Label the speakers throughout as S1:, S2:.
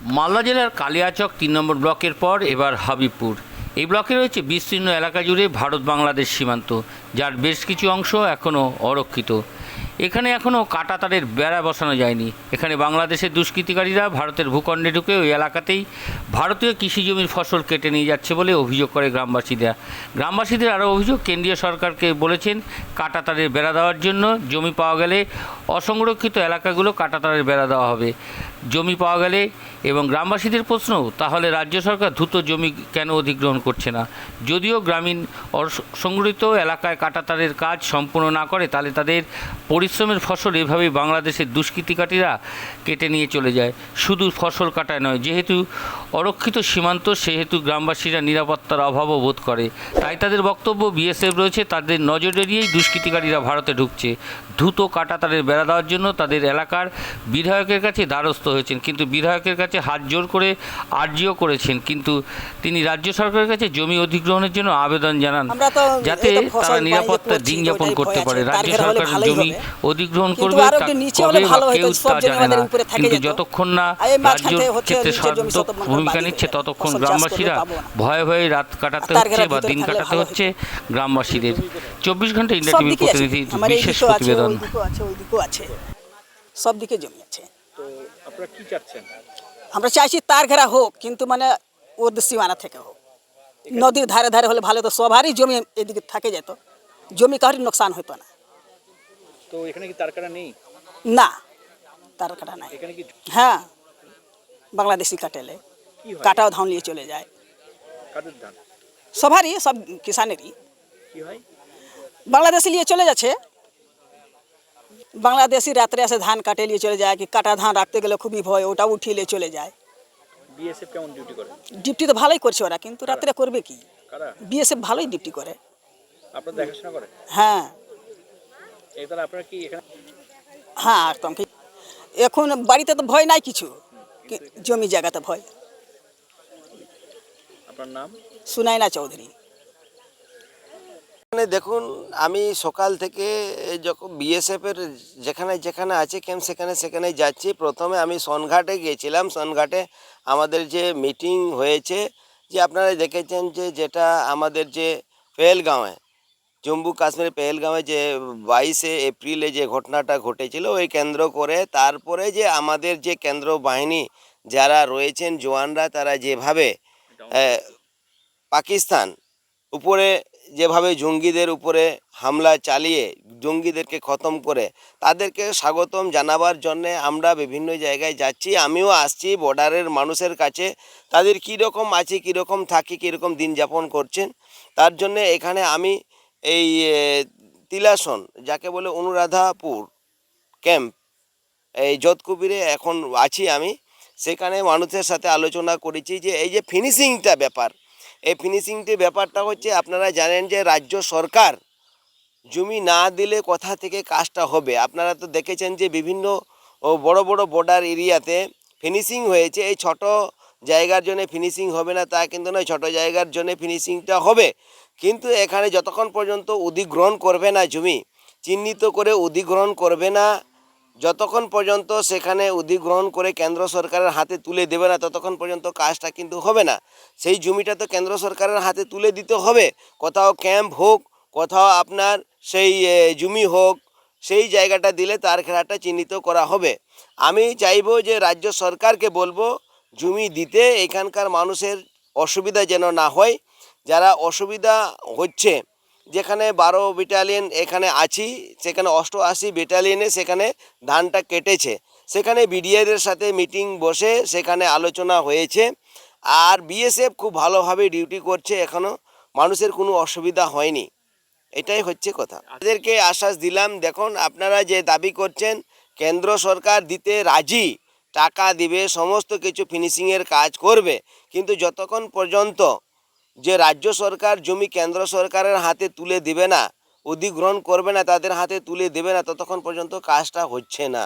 S1: মালদা জেলার কালিয়াচক তিন নম্বর ব্লকের পর এবার হাবিবপুর। এই ব্লকে রয়েছে বিস্তীর্ণ এলাকা জুড়ে ভারত বাংলাদেশ সীমান্ত, যার বেশ কিছু অংশ এখনও অরক্ষিত। এখানে এখনও কাটাতারের বেড়া বসানো যায়নি। এখানে বাংলাদেশের দুষ্কৃতিকারীরা ভারতের ভূখণ্ডে ঢুকে ওই এলাকাতেই ভারতীয় কৃষি জমির ফসল কেটে নিয়ে যাচ্ছে বলে অভিযোগ করে গ্রামবাসীরা। গ্রামবাসীদের আরও অভিযোগ, কেন্দ্রীয় সরকারকে বলেছেন কাটাতারের বেড়া দেওয়ার জন্য জমি পাওয়া গেলে অসংরক্ষিত এলাকাগুলো কাটাতারের বেড়া দেওয়া হবে। জমি পাওয়া গেলে এবং গ্রামবাসীদের প্রশ্ন, তাহলে রাজ্য সরকার দ্রুত জমি কেন অধিগ্রহণ করছে না? যদিও গ্রামীণ অসংগঠিত এলাকায় কাটাতারের কাজ সম্পূর্ণ না করে, তাহলে তাদের পরিশ্রমের ফসল এভাবেই বাংলাদেশের দুষ্কৃতিকারীরা কেটে নিয়ে চলে যায়। শুধু ফসল কাটায় নয়, যেহেতু অরক্ষিত সীমান্ত, সেহেতু গ্রামবাসীরা নিরাপত্তার অভাবও বোধ করে। তাই তাদের বক্তব্য বিএসএফ রয়েছে, তাদের নজর এড়িয়েই দুষ্কৃতিকারীরা ভারতে ঢুকছে। দ্রুত কাটা তাদের বেড়া দেওয়ার জন্য তাদের এলাকার বিধায়কের কাছে দ্বারস্থ হয়েছেন। কিন্তু বিধায়কের কাছে হাত জোর করে আর্জিও করেছেন। কিন্তু তিনি রাজ্য সরকারের কাছে জমি অধিগ্রহণের জন্য আবেদন জানান যাতে তারা
S2: বাণিজ্য
S1: নিরাপত্তা দিন যাপন করতে পারে। রাজ্য সরকার জমি অধিগ্রহণ করবে কবে বা কেউ তা জানে না। কিন্তু যতক্ষণ না রাজ্য ক্ষেত্রে সার্থক ভূমিকা নিচ্ছে ততক্ষণ গ্রামবাসীরা। ভয়ে ভয়ে রাত কাটাতে হচ্ছে বা দিন কাটাতে হচ্ছে গ্রামবাসীদের। চব্বিশ ঘণ্টা ইন্ডিয়া টিভির প্রতিনিধি বিশেষ প্রতিবেদন।
S2: ওই দিকেও আছে ওই দিকেও আছে। সব দিকে জমি আছে।
S3: তো আপনারা কি চাচ্ছেন?
S2: আমরা চাইছি তার ঘেরা হোক কিন্তু মানে ওর সীমানা থেকে হোক। নদীর ধারে ধারে হলে ভালো তো সবারই জমি এদিকে থাকে যেত। জমি কারোর নোকসান হতো না।
S3: তো এখানে কি তার কাটা নেই?
S2: না তার কাটা নাই।
S3: এখানে কি
S2: হ্যাঁ বাংলাদেশি কাটেলে। কাটাও ধান নিয়ে চলে যায়। সবারই সব কিষানেরই
S3: কি
S2: বাংলাদেশি নিয়ে চলে যাচ্ছে। বাংলাদেশি রাত্রে এসে ধান কাটে নিয়ে চলে যায় কি কাটা ধান রাখতে গেলে খুবই ভয় ওটা উঠিয়ে নিয়ে চলে যায়।
S3: বিএসএফ কেমন ডিউটি করে?
S2: ডিউটি তো ভালোই করছে ওরা কিন্তু রাত্রে করবে কি? বিএসএফ ভালোই ডিউটি করে।
S3: আপনারা দেখাশোনা করে?
S2: হ্যাঁ।
S3: এই তাহলে আপনারা কি এখানে
S2: হ্যাঁ একদম কি এখন বাড়িতে তো ভয় নাই কিছু জমি জায়গাতে ভয়।
S3: আপনার নাম?
S2: শুনাই না চৌধুরী।
S4: মানে দেখুন, আমি সকাল থেকে যখন বিএসএফের যেখানে যেখানে আছে ক্যাম্প সেখানে সেখানে যাচ্ছি। প্রথমে আমি সনঘাটে গিয়েছিলাম। সনঘাটে আমাদের যে মিটিং হয়েছে, যে আপনারা দেখেছেন যে যেটা আমাদের যে পেহেলগাঁওয়ে, জম্মু কাশ্মীরের পেহেলগাঁওয়ে যে বাইশে এপ্রিলে যে ঘটনাটা ঘটেছিল, ওই কেন্দ্র করে তারপরে যে আমাদের যে কেন্দ্র বাহিনী যারা রয়েছেন, জওয়ানরা, তারা যেভাবে পাকিস্তান উপরে যেভাবে জঙ্গিদের উপরে হামলা চালিয়ে জঙ্গিদেরকে খতম করে তাদেরকে স্বাগতম জানাবার জন্যে আমরা বিভিন্ন জায়গায় যাচ্ছি। আমিও আসছি বর্ডারের মানুষের কাছে। তাদের কীরকম আছে কীরকম থাকি কীরকম দিন যাপন করছেন? তার জন্যে এখানে আমি এই তিলাসন, যাকে বলে অনুরাধাপুর ক্যাম্প, এই যোধকুবিরে এখন আছি আমি। সেখানে মানুষের সাথে আলোচনা করেছি যে এই যে ফিনিশিংটা ব্যাপার এই ফিনিশিংটি ব্যাপারটা হচ্ছে আপনারা জানেন যে রাজ্য সরকার জমি না দিলে কোথা থেকে কাজটা হবে? আপনারা তো দেখেছেন যে বিভিন্ন বড় বড় বর্ডার এরিয়াতে ফিনিশিং হয়েছে। এই ছোট জায়গার জন্য ফিনিশিং হবে না তা কিন্তু নয়, ছোট জায়গার জন্য ফিনিশিংটা হবে। কিন্তু এখানে যতক্ষণ পর্যন্ত অধিগ্রহণ করবে না জমি, চিহ্নিত করে অধিগ্রহণ করবে না যতক্ষণ পর্যন্ত সেখানে অধিগ্রহণ করে কেন্দ্র সরকারের হাতে তুলে দেবে না, ততক্ষণ পর্যন্ত কাজটা কিন্তু হবে না। সেই জমিটা তো কেন্দ্র সরকারের হাতে তুলে দিতে হবে। কোথাও ক্যাম্প হোক, কোথাও আপনার সেই জমি হোক, সেই জায়গাটা দিলে তার খেলাটা চিহ্নিত করা হবে। আমি চাইব যে রাজ্য সরকারকে বলব, জমি দিতে এখানকার মানুষের অসুবিধা যেন না হয়। যারা অসুবিধা হচ্ছে যেখানে বারো ব্যাটালিয়ন এখানে আছি, সেখানে অষ্টআশি ব্যাটালিয়নে সেখানে ধানটা কেটেছে। সেখানে বিডিএদের সাথে মিটিং বসে সেখানে আলোচনা হয়েছে। আর বিএসএফ খুব ভালোভাবে ডিউটি করছে এখনও মানুষের কোনো অসুবিধা হয়নি। এটাই হচ্ছে কথা। তাদেরকে আশ্বাস দিলাম, দেখুন আপনারা যে দাবি করছেন, কেন্দ্র সরকার দিতে রাজি, টাকা দিবে, সমস্ত কিছু ফিনিশিংয়ের কাজ করবে। কিন্তু যতক্ষণ পর্যন্ত যে রাজ্য সরকার জমি কেন্দ্র সরকারের হাতে তুলে দেবে না, অধিগ্রহণ করবে না, তাদের হাতে তুলে দেবে না, ততক্ষণ পর্যন্ত কাজটা হচ্ছে না।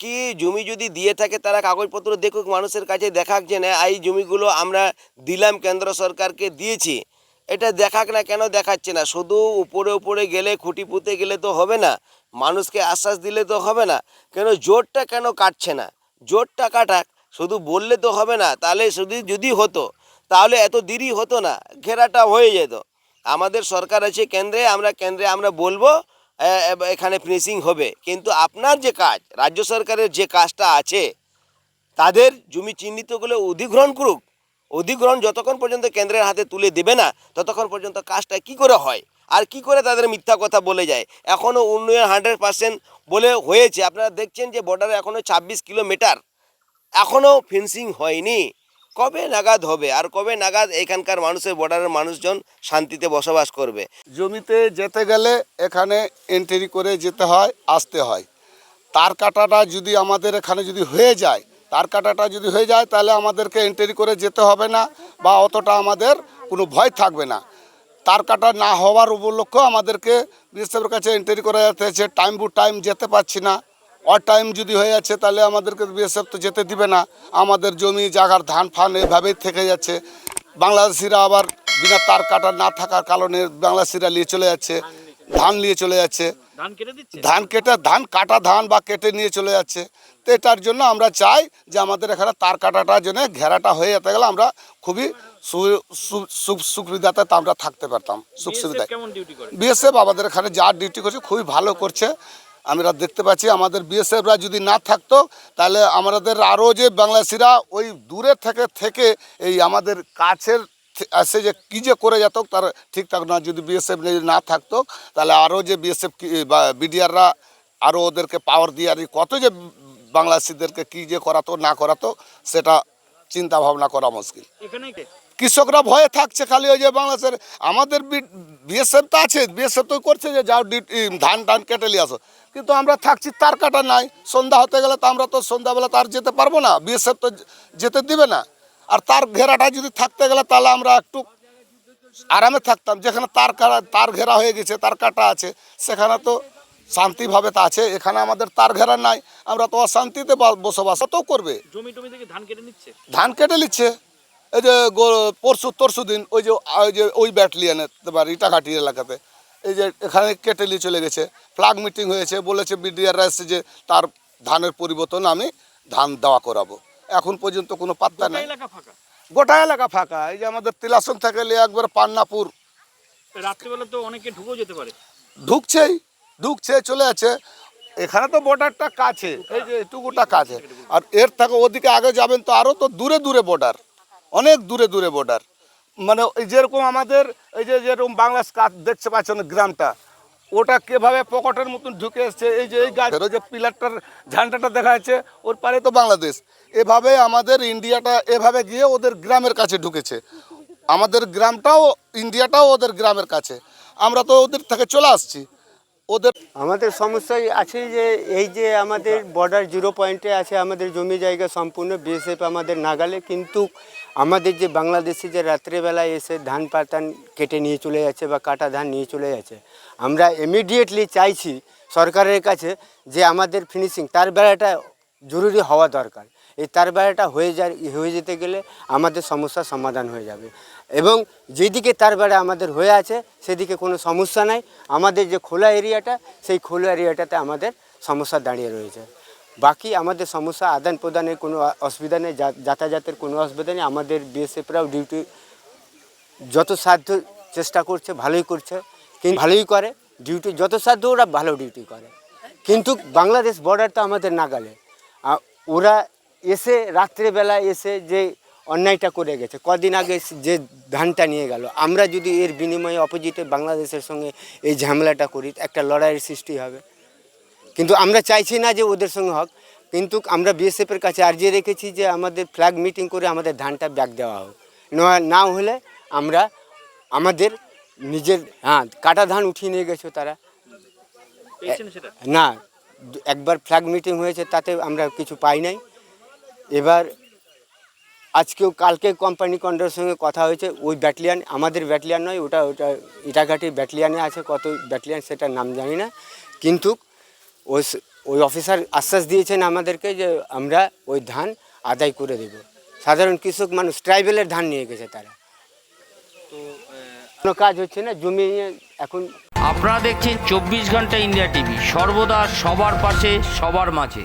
S4: কি জমি যদি দিয়ে থাকে তারা কাগজপত্র দেখুক, মানুষের কাছে দেখাক যে, না, এই জমিগুলো আমরা দিলাম, কেন্দ্র সরকারকে দিয়েছি। এটা দেখাক না কেন দেখাচ্ছে না? শুধু উপরে উপরে গেলে খুঁটি পুঁতে গেলে তো হবে না। মানুষকে আশ্বাস দিলে তো হবে না। কেন জোরটা কেন কাটছে না? জোরটা কাটাক, শুধু বললে তো হবে না, তাহলে শুধু যদি হতো তাহলে এত দেরি হতো না, ঘেরাটা হয়ে যেত। আমাদের সরকার আছে কেন্দ্রে, আমরা কেন্দ্রে আমরা বলব এখানে ফিনিশিং হবে। কিন্তু আপনার যে কাজ, রাজ্য সরকারের যে কাজটা আছে, তাদের জমি চিহ্নিতগুলো অধিগ্রহণ করুক। অধিগ্রহণ যতক্ষণ পর্যন্ত কেন্দ্রের হাতে তুলে দেবে না, ততক্ষণ পর্যন্ত কাজটা কি করে হয়? আর কি করে তাদের মিথ্যা কথা বলে যায়? এখনও উন্নয়ন হান্ড্রেড পার্সেন্ট বলে হয়েছে। আপনারা দেখছেন যে বর্ডারে এখনও ছাব্বিশ কিলোমিটার। এখনও ফেন্সিং হয়নি। কবে নাগাদ হবে? আর কবে নাগাদ এখানকার মানুষের বর্ডারের মানুষজন শান্তিতে বসবাস করবে?
S5: জমিতে যেতে গেলে এখানে এন্ট্রি করে যেতে হয়, আসতে হয়। তার কাটাটা যদি আমাদের এখানে যদি হয়ে যায়, তার কাটাটা যদি হয়ে যায়, তাহলে আমাদেরকে এন্ট্রি করে যেতে হবে না বা অতটা আমাদের কোনো ভয় থাকবে না। তার কাটা না হওয়ার উপলক্ষ আমাদেরকে বিএসএফের কাছে এন্ট্রি করা যেতে হচ্ছে টাইম টু টাইম যেতে পারছি না। অর টাইম যদি হয়ে যাচ্ছে তাহলে আমাদেরকে বিএসএফ তো যেতে দিবে না। আমাদের জমি জায়গার ধান ফান এভাবেই থেকে যাচ্ছে। বাংলাদেশিরা আবার বিনা তার কাটা না থাকার কারণে বাংলাদেশিরা নিয়ে চলে যাচ্ছে ধান নিয়ে চলে যাচ্ছে।
S3: ধান কেটে
S5: ধান কাটা ধান বা কেটে নিয়ে চলে যাচ্ছে। তো এটার জন্য আমরা চাই যে আমাদের এখানে তার কাটাটার জন্য ঘেরাটা হয়ে যেতে গেলে আমরা খুবই সুবিধাতে আমরা থাকতে পারতাম সুখ সুবিধায়। বিএসএফ আমাদের এখানে যা ডিউটি করছে খুবই ভালো করছে। আমরা দেখতে পাচ্ছি, আমাদের বিএসএফরা যদি না থাকতো, তাহলে আমাদের আরও যে বাংলাদেশিরা ওই দূরে থেকে থেকে এই আমাদের কাছের এসে যে কী যে করে যেত, তার ঠিকঠাক না। যদি বিএসএফ না থাকতো, তাহলে আরও যে বিএসএফ বা বিডিআররা আরও ওদেরকে পাওয়ার দিয়ে, আর কত যে বাংলাদেশিদেরকে কী যে করাতো, না করাতো, সেটা চিন্তা ভাবনা করা মুশকিল। কৃষকরা ভয়ে থাকছে খালি ওই যে বাংলাদেশের আমাদের বিএসএফ তো আছে বিএসএফ তো করছে যে যাও ধান টান কেটে নিয়ে আসো। কিন্তু আমরা থাকছি তার কাটা নাই সন্ধ্যা হতে গেলে তো আমরা তো সন্ধ্যাবেলা তার যেতে পারব না বিএসএফ তো যেতে দিবে না। আর তার ঘেরাটা যদি থাকতে গেলে তাহলে আমরা একটু আরামে থাকতাম যেখানে তার তার ঘেরা হয়ে গেছে তার কাটা আছে সেখানে তো শান্তিভাবে তা আছে এখানে আমাদের তার ঘেরা নাই আমরা তো অশান্তিতে বসবাস তো করবে?
S3: জমি টমি থেকে ধান কেটে নিচ্ছে?
S5: ধান কেটে নিচ্ছে। এই যে পরশু তরশু দিন ওই যে ওই যে ওই ব্যাটালিয়ানে তোমার ইটাঘাটি এলাকাতে। এই যে এখানে কেটে নিয়ে চলে গেছে। ফ্লাগ মিটিং হয়েছে। বলেছে বিডিআররা এসে যে তার ধানের পরিবর্তন আমি ধান দেওয়া করাবো। এখন পর্যন্ত কোনো পাত্তা নেই।
S3: এলাকা ফাঁকা?
S5: গোটা এলাকা ফাঁকা। এই যে আমাদের তিলাসন থেকে নিয়ে একবার পান্নাপুর।
S3: রাত্রিবেলা তো অনেকে ঢুকেও যেতে পারে।
S5: ঢুকছেই। ঢুকছে চলে আছে এখানে তো বর্ডারটা কাছে। এই যে এটুকুটা কাছে। আর এর থেকে ওদিকে আগে যাবেন তো আরও তো দূরে দূরে বর্ডার অনেক দূরে দূরে বর্ডার মানে যেরকম আমাদের এই যে যেরকম বাংলা দেখতে পাচ্ছেন গ্রামটা, ওটা কীভাবে পকেটের মতন ঢুকে এসছে, এই যে এই গাছ, ওই যে পিলারটার ঝান্ডাটা দেখা যাচ্ছে, ওর পারে তো বাংলাদেশ। এভাবে আমাদের ইন্ডিয়াটা, এভাবে গিয়ে ওদের গ্রামের কাছে ঢুকেছে। আমাদের গ্রামটাও, ইন্ডিয়াটাও ওদের গ্রামের কাছে। আমরা তো ওদের থেকে চলে আসছি। ওদের
S6: আমাদের সমস্যা আছে যে, এই যে আমাদের বর্ডার জিরো পয়েন্টে আছে, আমাদের জমি জায়গা সম্পূর্ণ বিএসএফ আমাদের নাগালে, কিন্তু আমাদের যে বাংলাদেশি যে রাত্রেবেলায় এসে ধান পাতান কেটে নিয়ে চলে যাচ্ছে বা কাটা ধান নিয়ে চলে যাচ্ছে, আমরা ইমিডিয়েটলি চাইছি সরকারের কাছে যে আমাদের ফিনিশিং তার বেলাটা জরুরি হওয়া দরকার। এই তার বেড়াটা হয়ে যায়, হয়ে যেতে গেলে আমাদের সমস্যার সমাধান হয়ে যাবে। এবং যেদিকে তার বেড়া আমাদের হয়ে আছে, সেদিকে কোনো সমস্যা নাই। আমাদের যে খোলা এরিয়াটা, সেই খোলা এরিয়াটাতে আমাদের সমস্যা দাঁড়িয়ে রয়েছে। বাকি আমাদের সমস্যা আদান প্রদানের কোনো অসুবিধা নেই যাতায়াতের কোনো অসুবিধা নেই। আমাদের বিএসএফরাও ডিউটি যত সাধ্য চেষ্টা করছে, ভালোই করছে। কিন্তু ভালোই করে, ডিউটি যত সাধ্য ওরা ভালো ডিউটি করে। কিন্তু বাংলাদেশ বর্ডার তো আমাদের নাগালে। ওরা এসে রাত্রেবেলা এসে যে অন্যায়টা করে গেছে কদিন আগে যে ধানটা নিয়ে গেল। আমরা যদি এর বিনিময়ে অপোজিটে বাংলাদেশের সঙ্গে এই ঝামেলাটা করি একটা লড়াইয়ের সৃষ্টি হবে। কিন্তু আমরা চাইছি না যে ওদের সঙ্গে হোক কিন্তু আমরা বিএসএফের কাছে আর্জি রেখেছি যে আমাদের ফ্ল্যাগ মিটিং করে আমাদের ধানটা ব্যাগ দেওয়া হোক। না- না হলে আমরা আমাদের নিজের হ্যাঁ কাটা ধান উঠিয়ে নিয়ে গেছো তারা। না একবার ফ্ল্যাগ মিটিং হয়েছে তাতে আমরা কিছু পাই নাই। এবার আজকেও কালকে কোম্পানি কন্ডার সঙ্গে কথা হয়েছে ওই ব্যাটালিয়ান আমাদের ব্যাটালিয়ান নয় ওটা ওটা ইটাঘাটি ব্যাটালিয়ানে আছে কত ব্যাটালিয়ান সেটার নাম জানি না। কিন্তু ওই ওই অফিসার আশ্বাস দিয়েছেন আমাদেরকে যে আমরা ওই ধান আদায় করে দেব। সাধারণ কৃষক মানুষ ট্রাইবেলের ধান নিয়ে গেছে তারা।
S3: তো
S6: কোনো কাজ হচ্ছে না জমি এখন
S1: আপনারা দেখছেন চব্বিশ ঘণ্টা ইন্ডিয়া টিভি সর্বদা সবার পাশে সবার মাঝে।